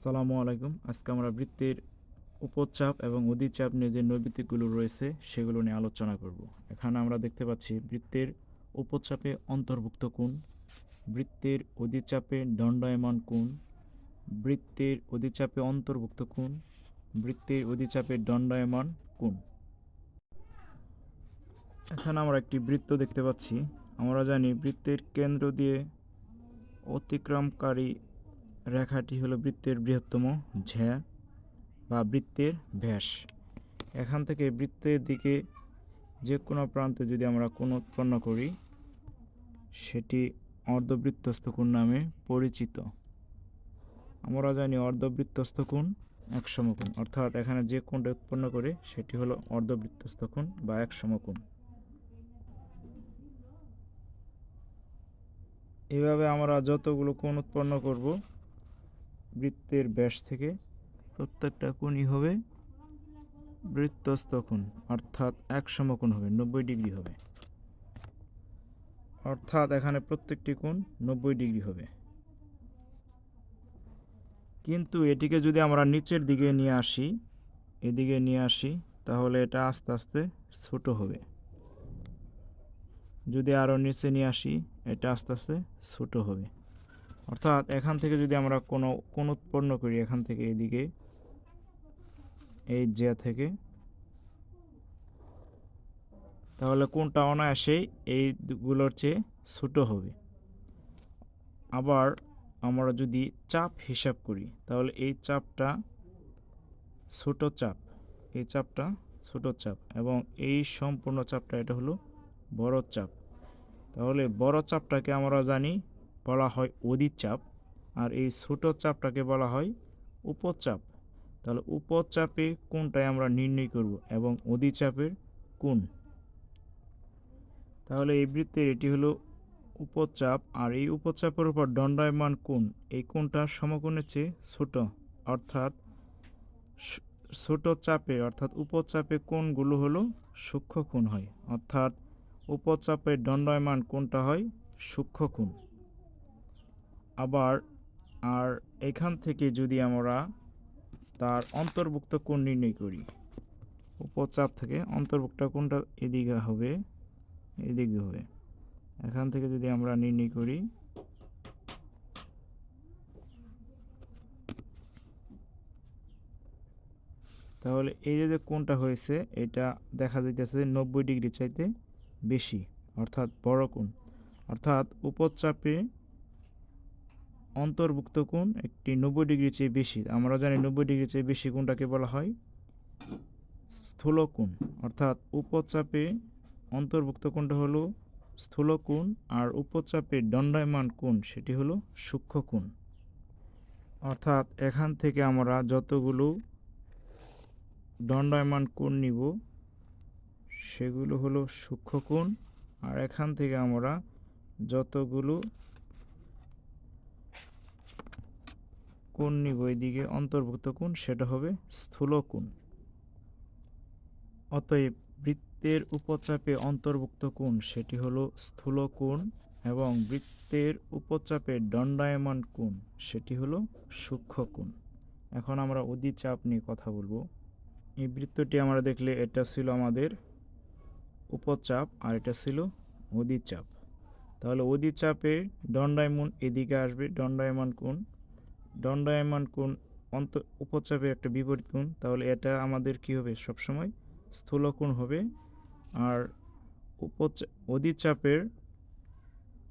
আসসালামু আলাইকুম। আজকে আমরা বৃত্তের উপচাপ এবং অধিচাপ নিয়ে যে নৈবিত্তিকগুলো রয়েছে, সেগুলো নিয়ে আলোচনা করব। এখানে আমরা দেখতে পাচ্ছি বৃত্তের উপচাপে অন্তর্ভুক্ত কোণ, বৃত্তের অধিচাপে দণ্ডায়মান কোণ, বৃত্তের অধিচাপে অন্তর্ভুক্ত কোণ, বৃত্তের অধিচাপে দণ্ডায়মান কোণ। এখানে আমরা একটি বৃত্ত দেখতে পাচ্ছি। আমরা জানি বৃত্তের কেন্দ্র দিয়ে অতিক্রমকারী রেখাটি হলো বৃত্তের বৃহত্তম ঝ্যা বা বৃত্তের ব্যাস এখান থেকে বৃত্তের দিকে যে কোনো প্রান্তে যদি আমরা কোণ উৎপন্ন করি, সেটি অর্ধবৃত্তস্থ কোণ নামে পরিচিত। আমরা জানি অর্ধবৃত্তস্থ কোণ এক সমকোণ, অর্থাৎ এখানে যে কোণটা উৎপন্ন করে, সেটি হলো অর্ধবৃত্তস্থ কোণ বা এক সমকোণ। এভাবে আমরা যতগুলো কোণ উৎপন্ন করব বৃত্তের ব্যাস থেকে প্রত্যেকটা কোণই হবে বৃত্তস্থ কোণ, অর্থাৎ এক সমকোণ হবে, নব্বই ডিগ্রি হবে। অর্থাৎ এখানে প্রত্যেকটি কোণ নব্বই ডিগ্রি হবে। কিন্তু এটিকে যদি আমরা নিচের দিকে নিয়ে আসি, এদিকে নিয়ে আসি, তাহলে এটা আস্তে আস্তে ছোট হবে। যদি আরও নিচে নিয়ে আসি, এটা আস্তে আস্তে ছোট হবে। অর্থাৎ এখান থেকে যদি আমরা কোনো কোন উৎপন্ন করি এখান থেকে এদিকে, এই যে থেকে, তাহলে কোনটা অনায়াসেই এইগুলোর চেয়ে ছোট হবে। আবার আমরা যদি চাপ হিসাব করি, তাহলে এই চাপটা ছোট চাপ, এই চাপটা ছোট চাপ এবং এই সম্পূর্ণ চাপটা এটা হলো বড় চাপ। তাহলে বড় চাপটাকে আমরা জানি বলা হয় অধিচাপ, আর এই ছোট চাপটাকে বলা হয় উপচাপ। তাহলে উপচাপে কোনটাই আমরা নির্ণয় করব এবং অধিচাপের কোন? তাহলে এই বৃত্তের এটি হলো উপচাপ, আর এই উপচাপের উপর দণ্ডায়মান কোণ, এই কোণটা সমকোণের চেয়ে ছোট। অর্থাৎ ছোট চাপে, অর্থাৎ উপচাপে কোণগুলো হলো সূক্ষ্ম কোণ হয়। অর্থাৎ উপচাপের দণ্ডায়মান কোণটা হয় সূক্ষ্ম কোণ আবার, আর এখান থেকে যদি আমরা তার অন্তর্ভুক্ত কোণ নির্ণয় করি উপচাপ থেকে অন্তর্ভুক্ত কোণটা এদিকে হবে এদিকে হবে। এখান থেকে যদি আমরা নির্ণয় করি, তাহলে এই যে কোনটা হয়েছে, এটা দেখা যাইতেছে নব্বই ডিগ্রি চাইতে বেশি, অর্থাৎ বড় কোণ। অর্থাৎ উপচাপে অন্তর্ভুক্ত কোণ একটি নব্বই ডিগ্রি চেয়ে বেশি। আমরা জানি নব্বই ডিগ্রি চেয়ে বেশি কোণটাকে বলা হয় স্থূল কোণ অর্থাৎ উপচাপে অন্তর্ভুক্ত কোণটা হলো স্থূল কোণ আর উপচাপে দণ্ডায়মান কোণ সেটি হলো সূক্ষ্ম কোণ অর্থাৎ এখান থেকে আমরা যতগুলো দণ্ডায়মান কোণ নিব, সেগুলো হলো সূক্ষ্ম কোণ আর এখান থেকে আমরা যতগুলো কোণ নিব এদিকে, অন্তর্ভুক্ত কোণ সেটা হবে স্থূল কোণ। অতএব বৃত্তের উপচাপে অন্তর্ভুক্ত কোণ সেটি হলো স্থূল কোণ এবং বৃত্তের উপচাপে দণ্ডায়মান কোণ সেটি হলো সূক্ষ্ম কোণ। এখন আমরা অধিচাপ নিয়ে কথা বলব। এই বৃত্তটি আমরা দেখলে এটা ছিল আমাদের উপচাপ আর এটা ছিল অধিচাপ। তাহলে অধিচাপে দণ্ডায়মন এদিকে আসবে, দণ্ডায়মান কোণ। দণ্ডায়মান কোণ, অন্ত, উপচাপে একটা বিপরীত কোণ, তাহলে এটা আমাদের কি হবে? সবসময় স্থূল কোণ হবে। আর উপচা, অধিচাপের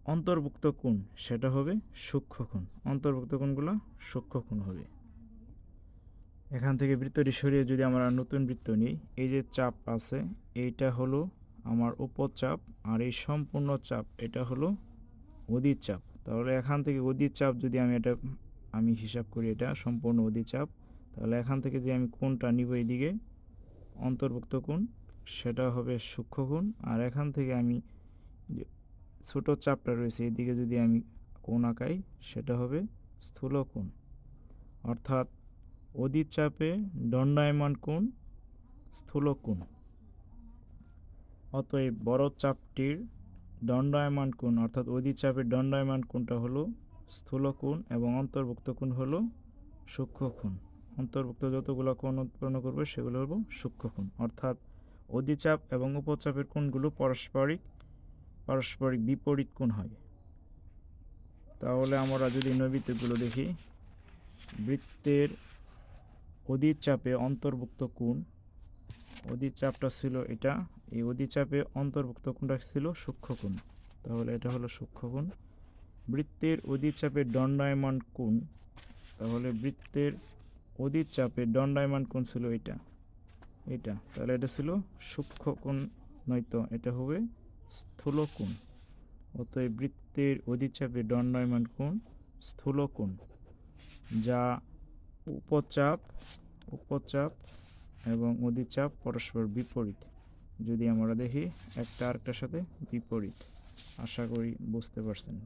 অন্তর্ভুক্ত কোণ সেটা হবে সূক্ষ্ম কোণ। অন্তর্ভুক্ত কোণগুলো সূক্ষ্ম কোণ হবে। এখান থেকে বৃত্তটি সরিয়ে যদি আমরা নতুন বৃত্ত নিই, এই যে চাপ আছে, এইটা হলো আমার উপচাপ, আর এই সম্পূর্ণ চাপ, এটা হলো অধিচাপ। তাহলে এখান থেকে অধিচাপ যদি আমি এটা আমি হিসাব করি এটা সম্পূর্ণ অধিচাপ তাহলে এখান থেকে যে আমি কোনটা নিব এইদিকে, অন্তর্ভুক্ত কোণ, সেটা হবে সূক্ষ্ম কোণ। আর এখান থেকে আমি যে ছোট চাপটা রয়েছে এদিকে যদি আমি কোণ আঁকাই, সেটা হবে স্থূল কোণ। অর্থাৎ অধিচাপে দণ্ডায়মান কোণ, স্থূল কোণ। অতএব বড় চাপটির দণ্ডায়মান কোণ, অর্থাৎ অধিচাপের দণ্ডায়মান কোণটা হলো স্থূল কোণ এবং অন্তর্ভুক্ত কোণ হলো সূক্ষ্ম কোণ অন্তর্ভুক্ত যতগুলো কোণ উৎপন্ন করবে সেগুলো হলো সূক্ষ্ম কোণ অর্থাৎ অধিচাপ এবং উপচাপের কোণগুলো পারস্পরিক পারস্পরিক বিপরীত কোণ হয়। তাহলে আমরা যদি নৈবিত্তিকগুলো দেখি, বৃত্তের অধিচাপে অন্তর্ভুক্ত কোণ, অধিচাপটা ছিল এটা, এই অধিচাপে অন্তর্ভুক্ত কোণটা ছিল সূক্ষ্ম কোণ তাহলে এটা হলো সূক্ষ্ম কোণ বৃত্তের অধিচাপে দণ্ডায়মান কোণ, তাহলে বৃত্তের অধিচাপে দণ্ডায়মান কোণ ছিল এটা। এটা, তাহলে এটা ছিল সূক্ষ্ম কোণ, নয়তো এটা হবে স্থূল কোণ। অতএব বৃত্তের অধিচাপে দণ্ডায়মান কোণ, স্থূল কোণ, যা উপচাপ উপচাপ এবং অধিচাপ পরস্পর বিপরীত। যদি আমরা দেখি, একটা আরেকটার সাথে বিপরীত। আশা করি বুঝতে পারছেন।